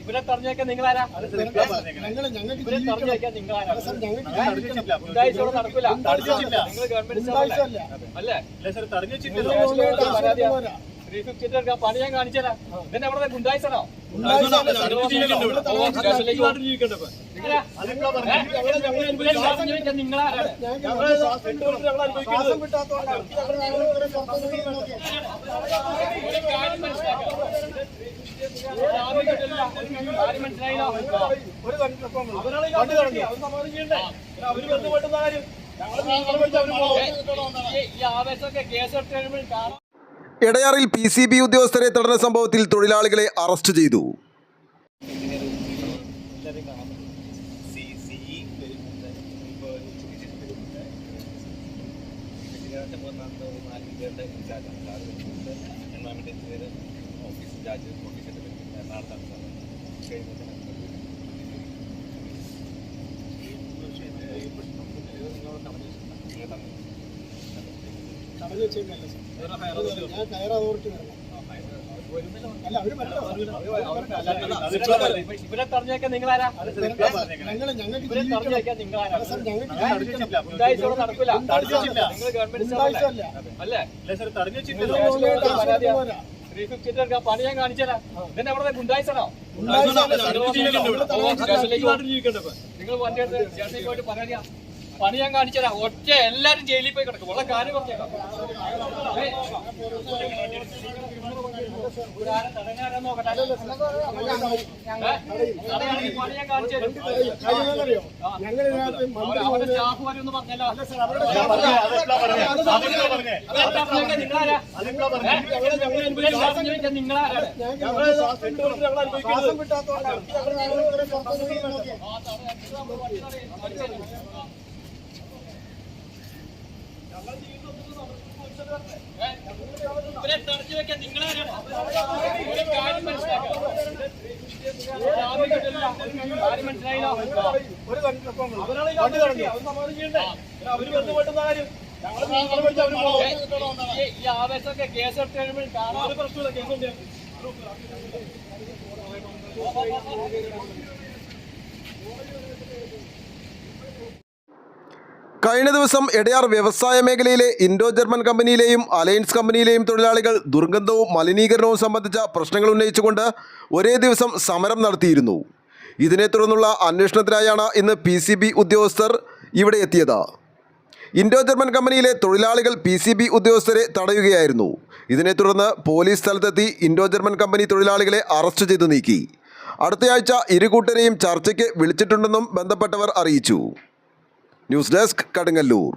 ഇവരെ തെരഞ്ഞെടുക്കാൻ നിങ്ങളാരാ ഞങ്ങൾ ഞങ്ങൾക്ക് ഇവരെ ജീവിക്കണം. തെരഞ്ഞെടുക്കാൻ നിങ്ങളാരാ സാർ, ഞങ്ങൾക്ക് ജീവിക്കണം. ഗുണ്ടായിസം ഇവിടെ നടക്കൂല നിങ്ങൾ ഗവൺമെന്റ്? അല്ലേ പോരാ. ത്രീ ഫിഫ്റ്റി എടുക്കാൻ പണി ഞാൻ കാണിച്ചതാ ഇതന്നെ അവിടെ കാര്യം ഒരു കണ്ടിപ്പം ഈ- ഈ കേസ് കേസെടുത്ത് കഴിയുമ്പോൾ എടയാറിൽ പി സി ബി ഉദ്യോഗസ്ഥരെ തടഞ്ഞ സംഭവത്തിൽ തൊഴിലാളികളെ അറസ്റ്റ് ചെയ്തു. വരണം. അല്ല അവർ പണി ഞാൻ കാണിച്ചാലാ ഇതന്നെ അവിടെ. ഞങ്ങൾ നിങ്ങൾ വണ്ടി എടുത്ത് പോയിട്ട് പറയാ പണി ഞാൻ കാണിച്ചതാ ഒറ്റ എല്ലാരും ജയിലിൽ പോയി കിടക്കും ഉള്ള കാര്യം പറഞ്ഞേക്കാം. ഇവരെ തെരഞ്ഞു വെക്കാൻ നിങ്ങളാരാണ് ഒരു കാര്യം മനസ്സിലാക്കണം ആരും കിട്ടില്ല. ആരും മനസ്സിലായില്ല ഒരു കണ്ടിപ്പം ഈ- ഈ ആവേശമൊക്കെ കേസെടുത്ത് കഴിയുമ്പോൾ കാണാൻ കഴിഞ്ഞ ദിവസം എടയാർ വ്യവസായ മേഖലയിലെ ഇൻഡോ ജർമ്മൻ കമ്പനിയിലെയും അലയൻസ് കമ്പനിയിലെയും തൊഴിലാളികൾ ദുർഗന്ധവും മലിനീകരണവും സംബന്ധിച്ച പ്രശ്നങ്ങൾ ഉന്നയിച്ചുകൊണ്ട് ഒരേ ദിവസം സമരം നടത്തിയിരുന്നു. ഇതിനെ തുടർന്നുള്ള അന്വേഷണത്തിനായാണ് ഇന്ന് പി സി ബി ഉദ്യോഗസ്ഥർ ഇവിടെ എത്തിയത്. ഇൻഡോ ജർമ്മൻ കമ്പനിയിലെ തൊഴിലാളികൾ പി സി ബി ഉദ്യോഗസ്ഥരെ തടയുകയായിരുന്നു. ഇതിനെ തുടർന്ന് പോലീസ് സ്ഥലത്തെത്തി ഇൻഡോ ജർമ്മൻ കമ്പനി തൊഴിലാളികളെ അറസ്റ്റ് ചെയ്തു നീക്കി. അടുത്തയാഴ്ച ഇരു കൂട്ടരെയും ചർച്ചയ്ക്ക് വിളിച്ചിട്ടുണ്ടെന്നും ബന്ധപ്പെട്ടവർ അറിയിച്ചു. News desk Kadungallur.